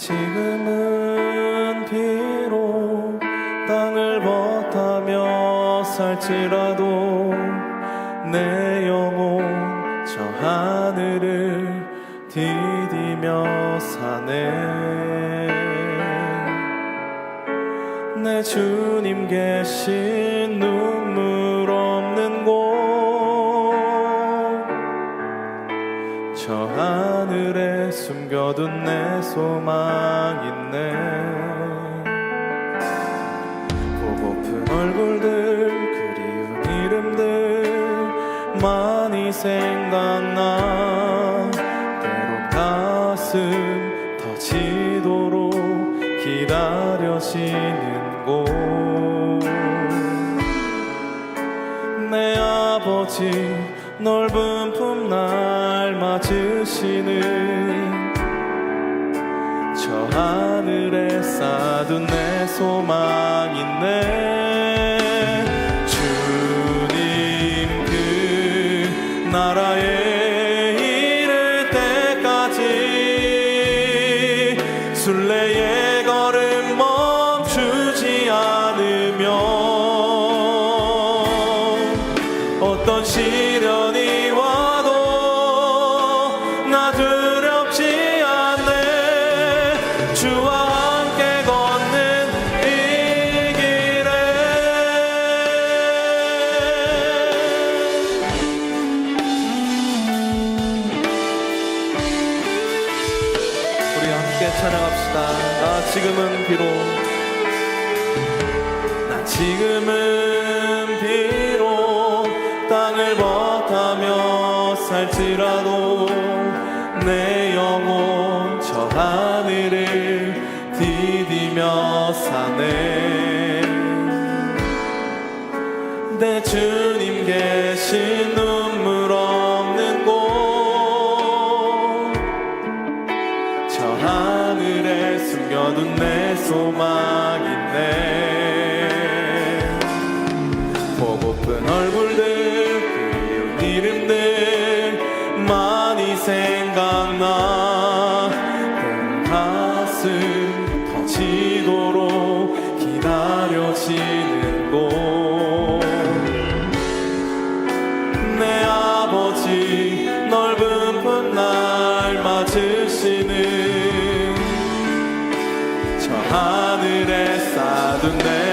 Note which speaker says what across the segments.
Speaker 1: 나 지금은 비록 땅을 버타며 살지라도 내 영혼 저 하늘을 디디며 사네. 내 주님 계신 숨겨둔 내 소망 있네. 보고픈 얼굴들 그리운 이름들 많이 생각나. 때론 가슴 터지도록 기다려지는 곳. 내 아버지 넓은 품 날 맞으시는 저 하늘에 쌓둔 내 소망 있네. 주님 그 나라에 이를 때까지 순례의 살지라도 내 영혼 저 하늘을 디디며 사네. 내 주님 계신 눈물 없는 곳 저 하늘에 숨겨둔 내 소망 내 아버지 넓은 풋날 맞으시는 저 하늘에 쌓둔 내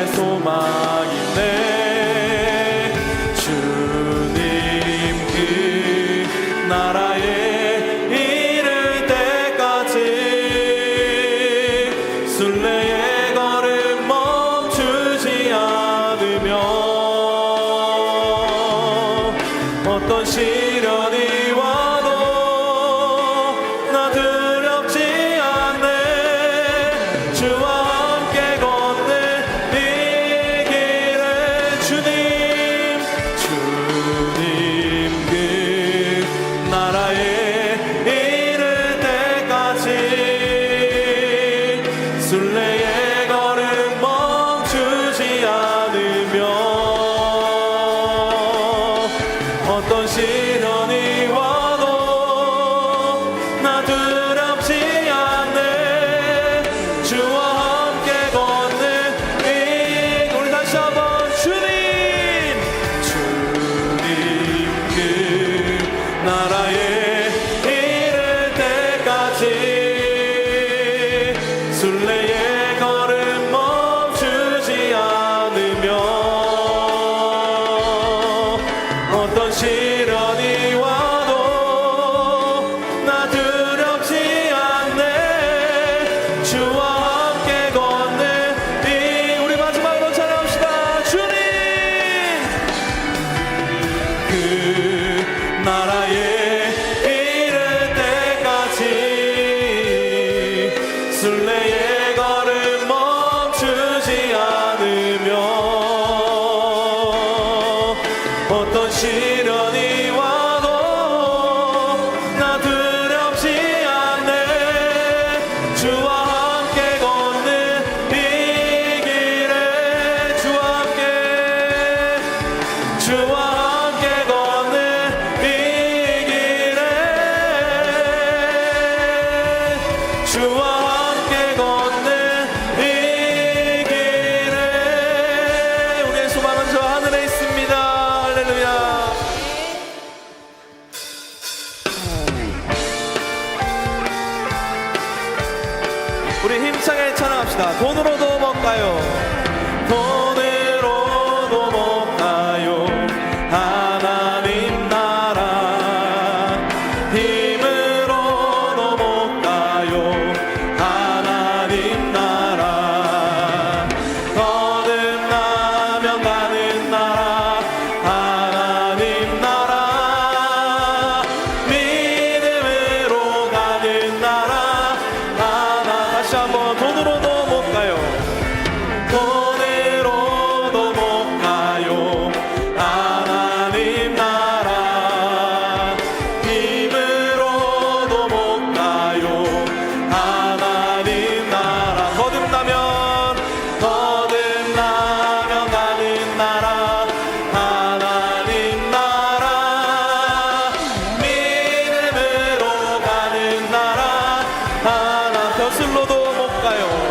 Speaker 1: 가요.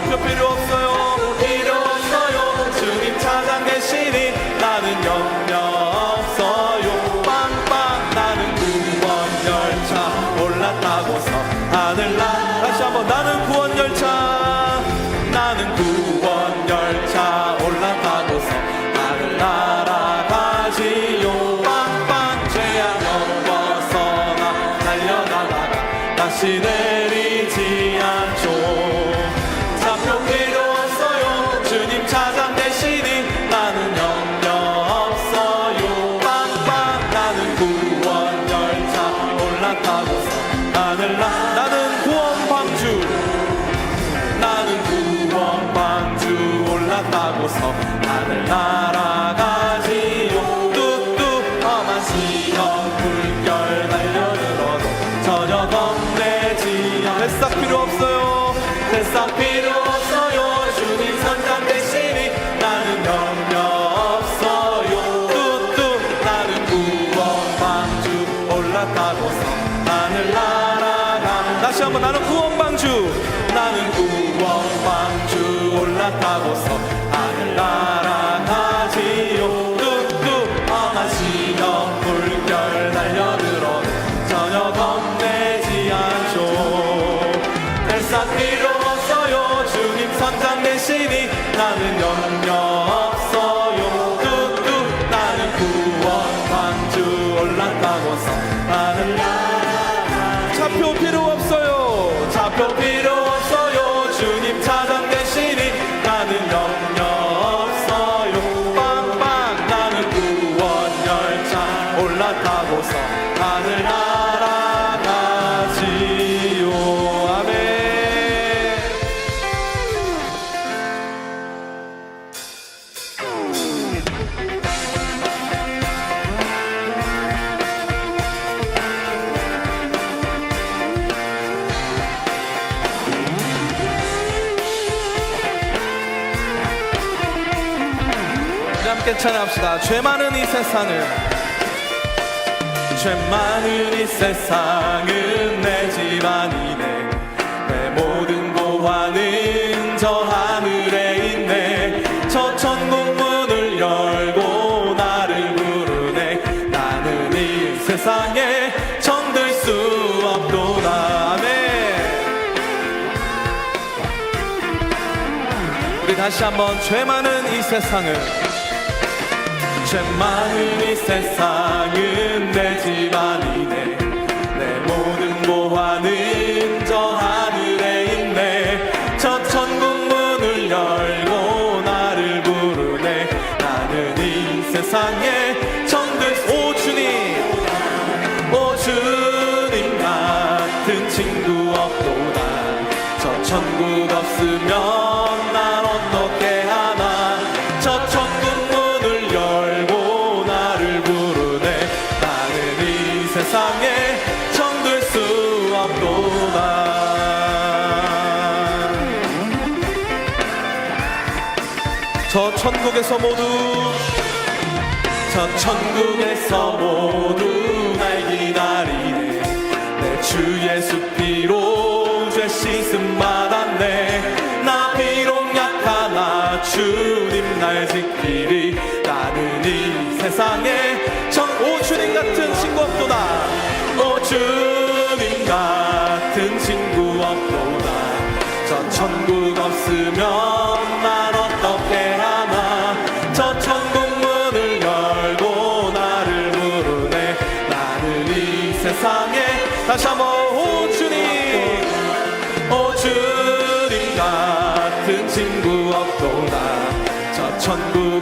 Speaker 1: 남편 필요 없어요. high. 겁내지 않죠. 애싹 필요 없어요. 주님 삼장 내시니 나는 영원히 함께 찬양합시다. 죄 많은 이 세상을. 죄 많은 이 세상은 내 집안이네. 내 모든 보화는 저 하늘에 있네. 저 천국 문을 열고 나를 부르네. 나는 이 세상에 정들 수 없도다. 아멘. 우리 다시 한번 죄 많은 이 세상을. 제 마음이 세상은 내 집안이 천국에서 모두. 저 천국에서 모두 날 기다리네. 내 주 예수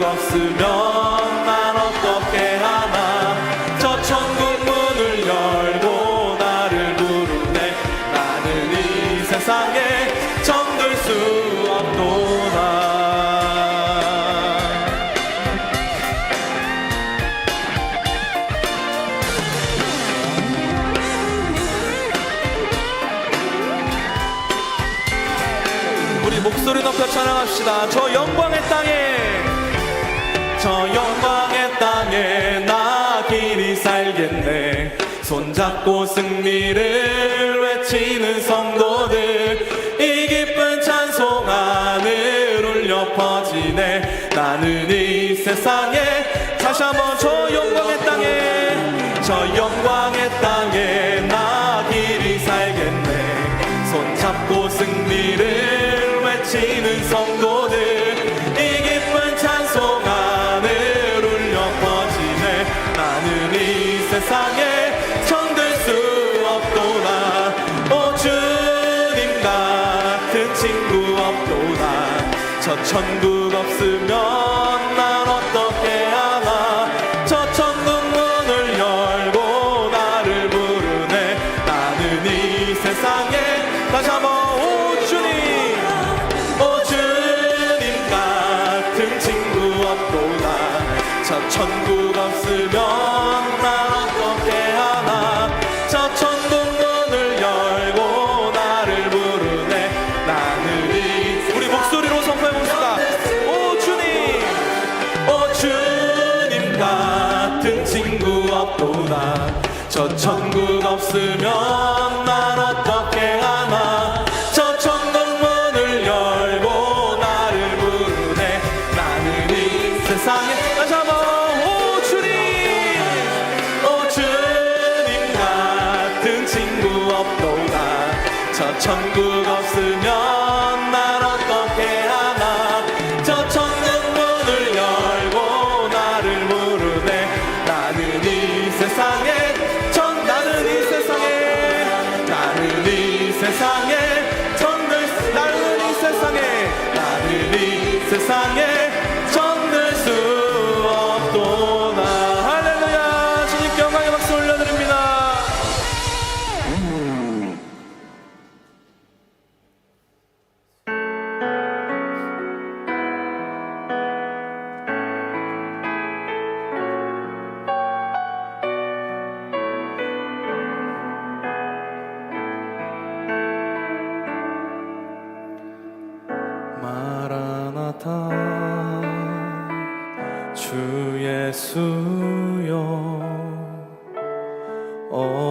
Speaker 1: 없으면 난 어떻게 하나? 저 천국 문을 열고 나를 부르네. 나는 이 세상에 정들 수 없도다. 우리 목소리 높여 찬양합시다. 저 영광 손잡고 승리를 외치는 성도들 이 기쁜 찬송 하늘 울려 퍼지네. 나는 이 세상에 다시 한번 저 영광의 땅에 저 영광의 땅에 나 길이 살겠네. 손잡고 승리를 외치는 성도 천국 없으면 난 어떻게 하나? 저 천국 문을 열고 나를 부르네. 나는 이 세상에 다시 한번 오 주님 오 주님 같은 친구 없도다 저 천국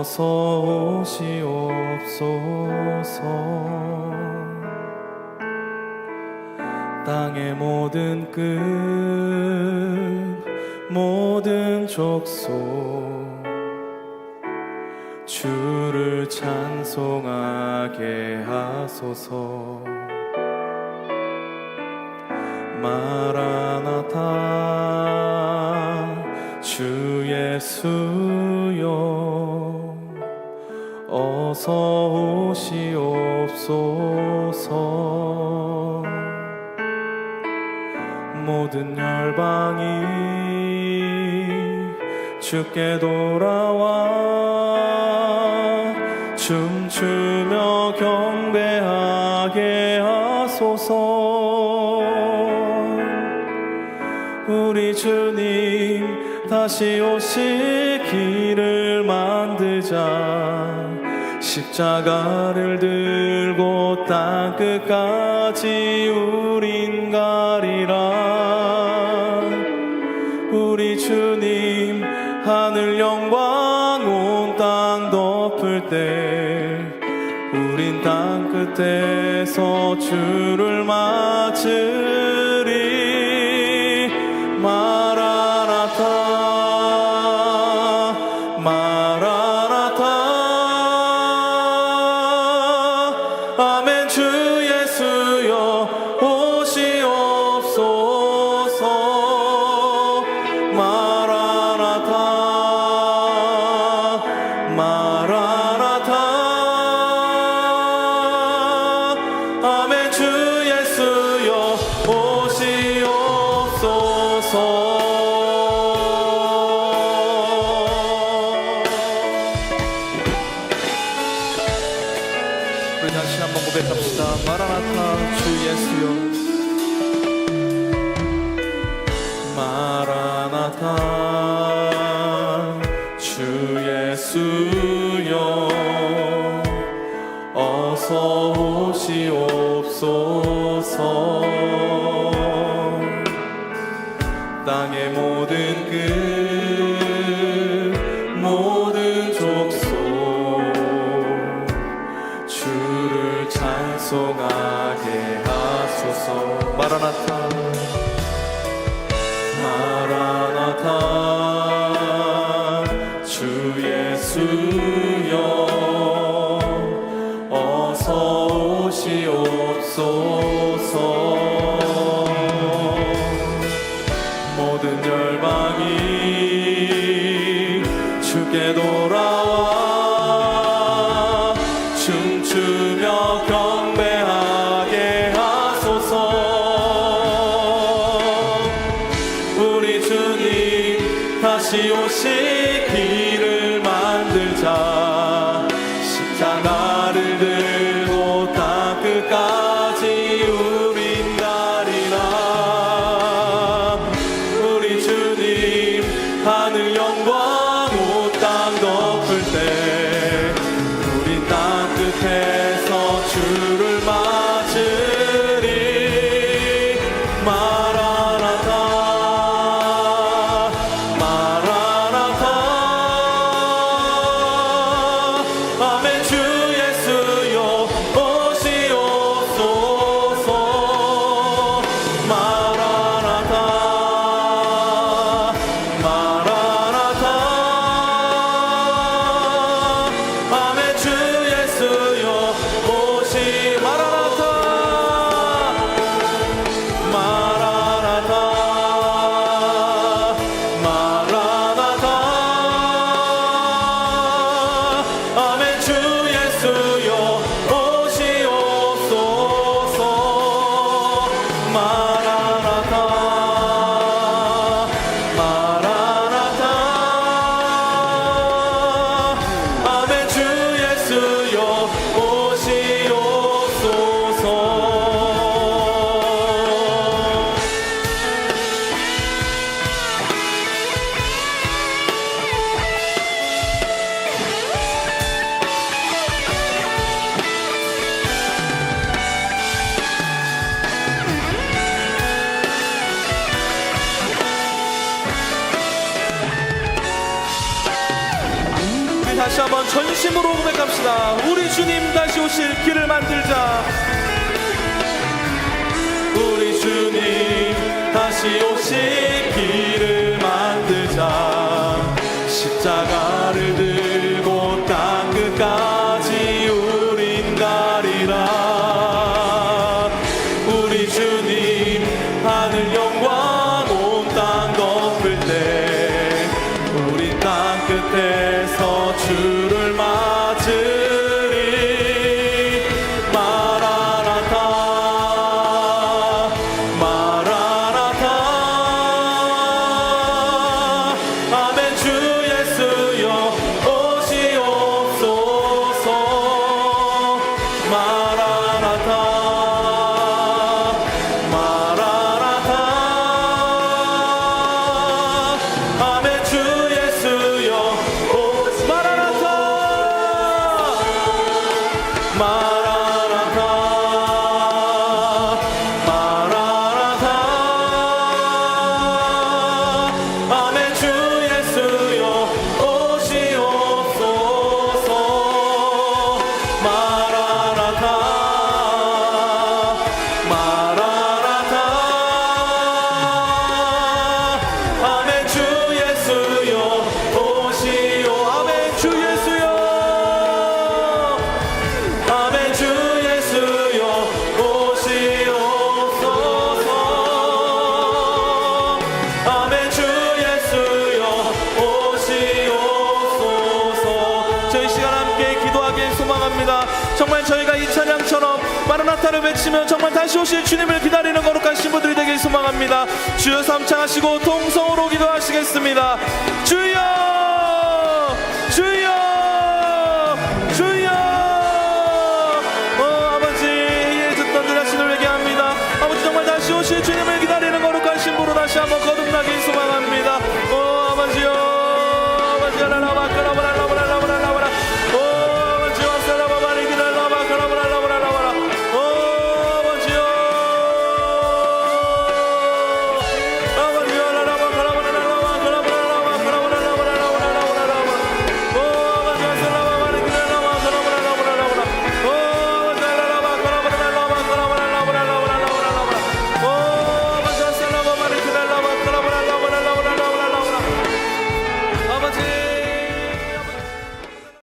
Speaker 1: 어서 오시옵소서. 땅의 모든 끝 모든 족속 주를 찬송하게 하소서. 마라나타 주 예수 어서 오시옵소서 모든 열방이 주께 돌아와 춤추며 경배하게 하소서. 우리 주님 다시 오시 십자가를 들고 땅 끝까지 우린 가리라. 우리 주님 하늘 영광 온 땅 덮을 때 우린 땅 끝에서 주를 맞으 고백합시다. 마라나타 주 예수여. 마라나타 하늘 영광 다시 한번 전심으로 고백합시다. 우리 주님 다시 오실 길을 만들자. 우리 주님 다시 오실 길을 만들자. 십자가를 들 마라나타를 외치며 정말 다시 오실 주님을 기다리는 거룩한 신부들이 되길 소망합니다. 주여 삼창하시고 동성으로 기도하시겠습니다. 주여 주여 주여 어 아버지 이 듣던 들 하신을 회개합니다. 아버지 정말 다시 오실 주님을 기다리는 거룩한 신부로 다시 한번 소망합니다.